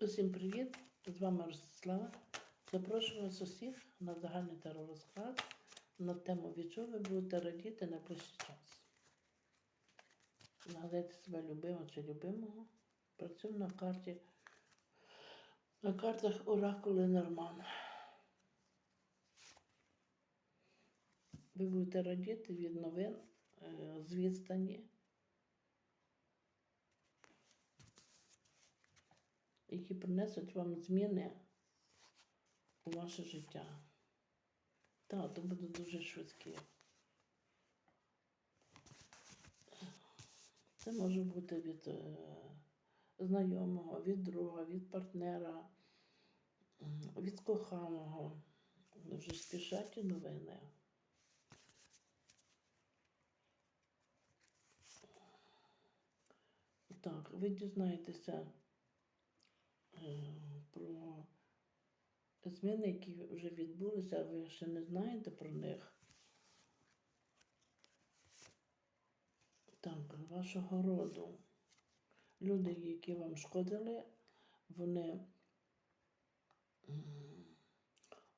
Усім привіт! З вами Ростислава. Запрошую вас усіх на загальний теророзклад на тему від чого ви будете радіти найближчий час. Нагадайте себе любимого чи любимого. Працюємо на карті. На картах Оракули Норман. Ви будете радіти від новин е, з відстані. Які принесуть вам зміни у ваше життя. Так, то буде дуже швидкі. Це може бути від е, знайомого, від друга, від партнера, від коханого. Вже спішать і новини. Так, ви дізнаєтеся е, про зміни, які вже відбулися, а ви ще не знаєте про них. Так, вашого роду. Люди, які вам шкодили, вони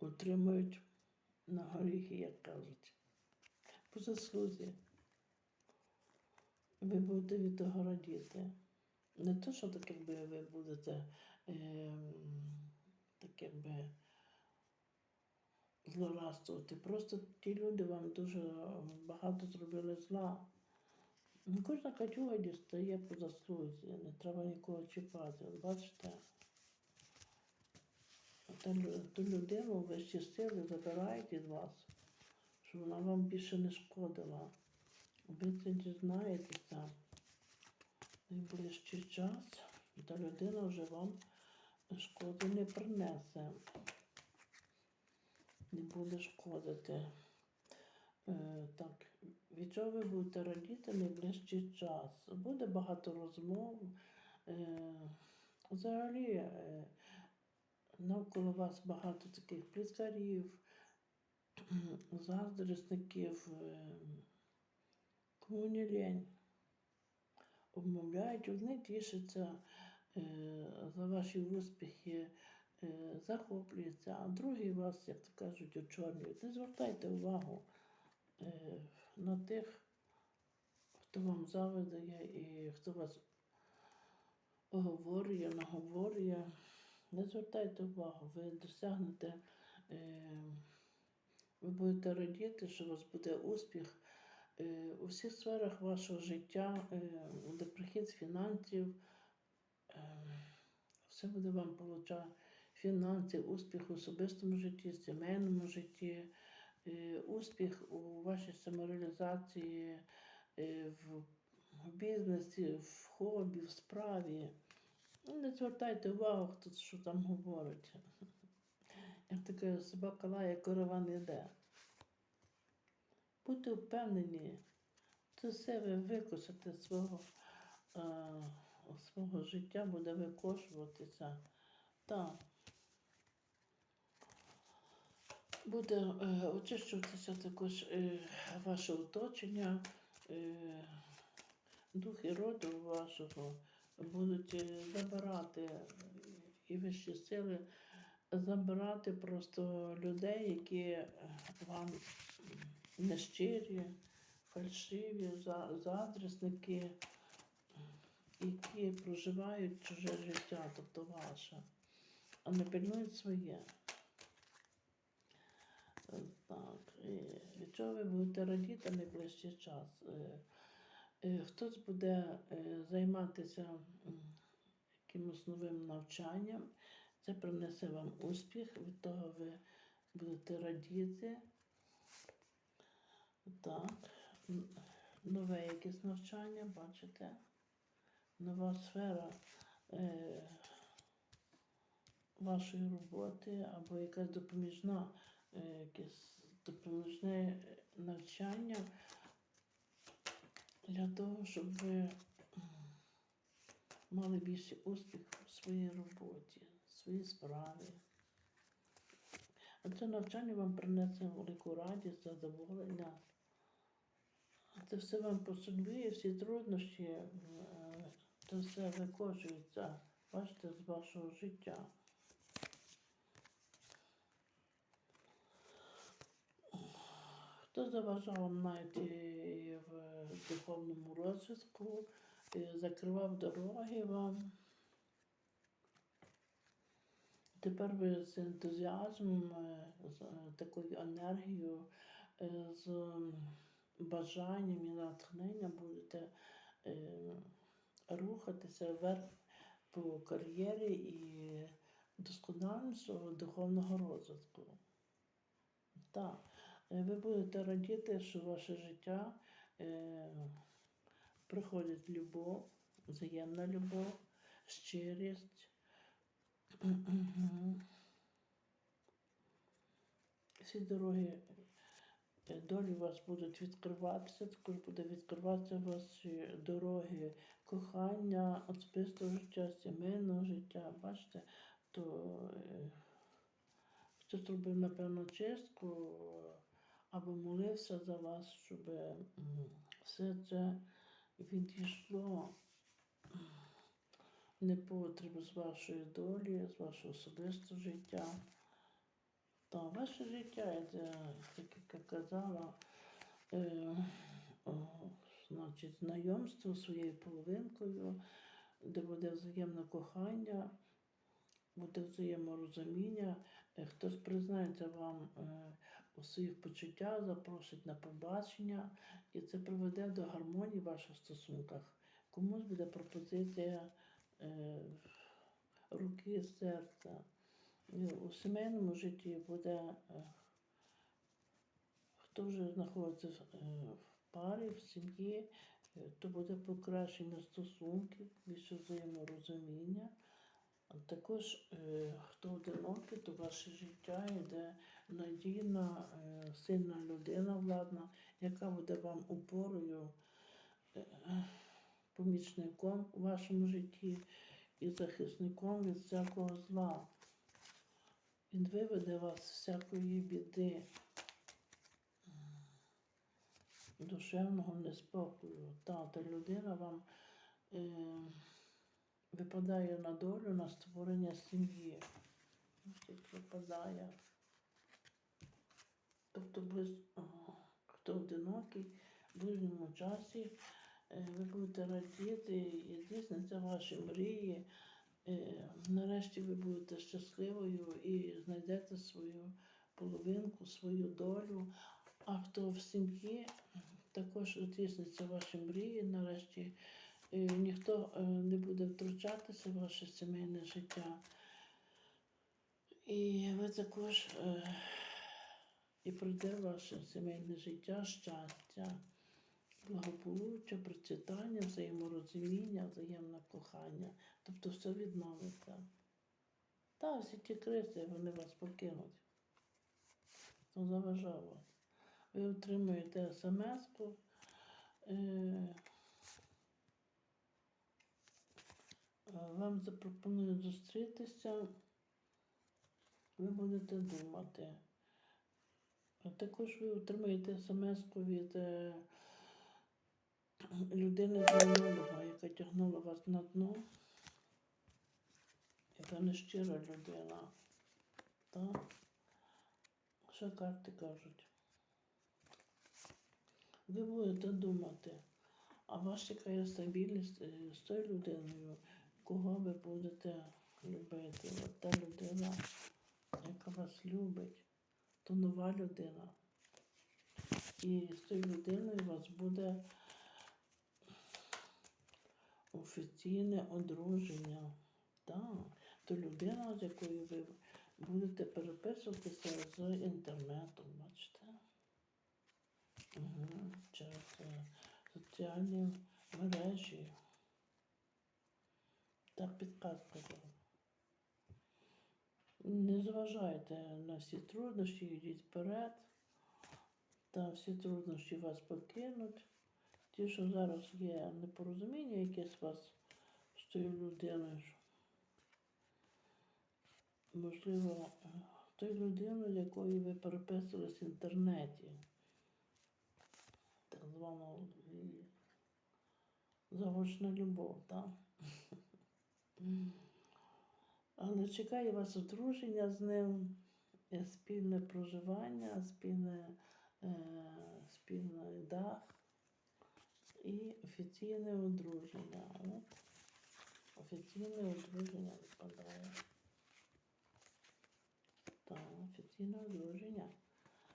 отримують на горіхи, як кажуть, по заслузі. Ви будете від того радіти. Не то, що так якби ви будете ем, так якби злорадствувати. Просто ті люди вам дуже багато зробили зла. Ну, Кожна катюга дістає по заслузі, не треба нікого чіпати. От Бачите? Ту людину вищі сили забирають від вас, щоб вона вам більше не шкодила. Ви це дізнаєтеся найближчий час, та людина вже вам шкоди не принесе. Не буде шкодити. Е, так, від чого ви будете радіти найближчий час? Буде багато розмов. Е, взагалі, е, навколо вас багато таких пліскарів, заздрісників, кому не лень обмовляють, вони тішаться за ваші успіхи, е, захоплюються, а другі вас, як то кажуть, очорнюють. Не звертайте увагу е, на тих, хто вам завидує і хто вас оговорює, наговорює. Не звертайте увагу, ви досягнете, е, ви будете радіти, що у вас буде успіх е, у всіх сферах вашого життя, е, буде прихід з фінансів, е, все буде вам получати фінанси, успіх у особистому житті, сімейному житті, е, успіх у вашій самореалізації, е, в в бізнесі, в хобі, в справі. Ну, Не звертайте увагу, хто що там говорить. Як така собака лає, корова не йде. Будьте впевнені, це все ви викосите свого, е, свого життя буде викошуватися. Так. Буде е, очищуватися також е, ваше оточення, е, духи роду вашого будуть е, забирати і вищі сили, забирати просто людей, які вам нещирі, фальшиві, за- заздрісники, які проживають чуже життя, тобто ваше, а не пильнують своє. Так, і від чого ви будете радіти найближчий час? Е, е, Хтось буде е, займатися якимось новим навчанням, це принесе вам успіх, від того ви будете радіти. Так, нове якесь навчання, бачите? Нова сфера е, вашої роботи або якась допоміжна, е, якесь допоміжне навчання для того, щоб ви мали більше успіх у своїй роботі, в своїй справі. А це навчання вам принесе велику радість, задоволення. Це все вам по всі труднощі, е, це все викошується Бачите, з вашого життя. Хто заважав вам навіть в духовному розвитку, закривав дороги вам. Тепер ви з ентузіазмом, з такою енергією, е, з бажанням і натхненням будете е, рухатися вверх по кар'єрі і досконалення свого духовного розвитку. Так, е, ви будете радіти, що ваше життя е, приходить любов, взаємна любов, щирість. Всі дороги долі вас будуть відкриватися, також буде відкриватися ваші дороги кохання, особистого життя, сімейного життя. Бачите, то е, хтось робив, напевно, чистку або молився за вас, щоб все це відійшло непотріб з вашої долі, з вашого особистого життя. Та ваше життя як я казала, е, значить, знайомство своєю половинкою, де буде взаємне кохання, буде взаєморозуміння. Е, Хтось признається вам е, у своїх почуттях, запросить на побачення, і це приведе до гармонії в ваших стосунках. Комусь буде пропозиція руки, серця. І У сімейному житті буде, е, хто вже знаходиться в, е, парі, в сім'ї, е, то буде покращення стосунків, більше взаєморозуміння. А також, хто одинокий, то ваше життя йде надійна, сильна людина владна, яка буде вам опорою, помічником у вашому житті і захисником від всякого зла. Він виведе вас з всякої біди, душевного неспокою. Та, та людина вам е, випадає на долю на створення сім'ї. Випадає. Тобто, близ, хто одинокий, в ближньому часі е, ви будете радіти і здійсняться ваші мрії. Е, Нарешті ви будете щасливою і знайдете свою половинку, свою долю. А хто в сім'ї, також здійсняться ваші мрії. Нарешті е, ніхто е, не буде втручатися в ваше сімейне життя. І ви також і прийде ваше сімейне життя, щастя, благополуччя, процвітання, взаєморозуміння, взаємне кохання. Тобто все відновиться. Та всі ті криси, вони вас покинуть. Заважав вас. Ви отримуєте смс-ку. Е, вам запропонують зустрітися. Ви будете думати. Також ви отримаєте смс-ку від е, людини знайомого, яка тягнула вас на дно. Яка нещира людина. Так? Що карти кажуть? Ви будете думати, а ваша яка стабільність е, з тою людиною, кого ви будете любити. От та людина, яка вас любить, то нова людина. І з тою людиною у вас буде офіційне одруження. Так, то людина, з якою ви будете переписуватися з інтернету, бачите. Угу. Через е, соціальні мережі. Так підказка. Не зважайте на всі труднощі, йдіть вперед. Та всі труднощі вас покинуть. Ті, що зараз є непорозуміння якесь у вас з тою людиною. Можливо, тою людиною, якою ви переписувались в інтернеті. Так звана заочна любов, так? Але чекає вас одруження з ним, спільне проживання, спільне, е, спільний дах і офіційне одруження. Офіційне одруження випадає. Так, офіційне одруження.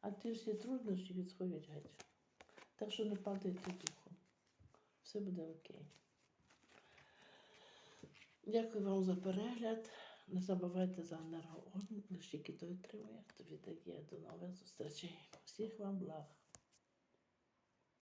А ті всі труднощі відсходять геть. Так що не падайте духом. Все буде окей. Дякую вам за перегляд. Не забувайте за енергообмін, лише той тримає, хто віддає. До нових зустрічей. Всіх вам благ.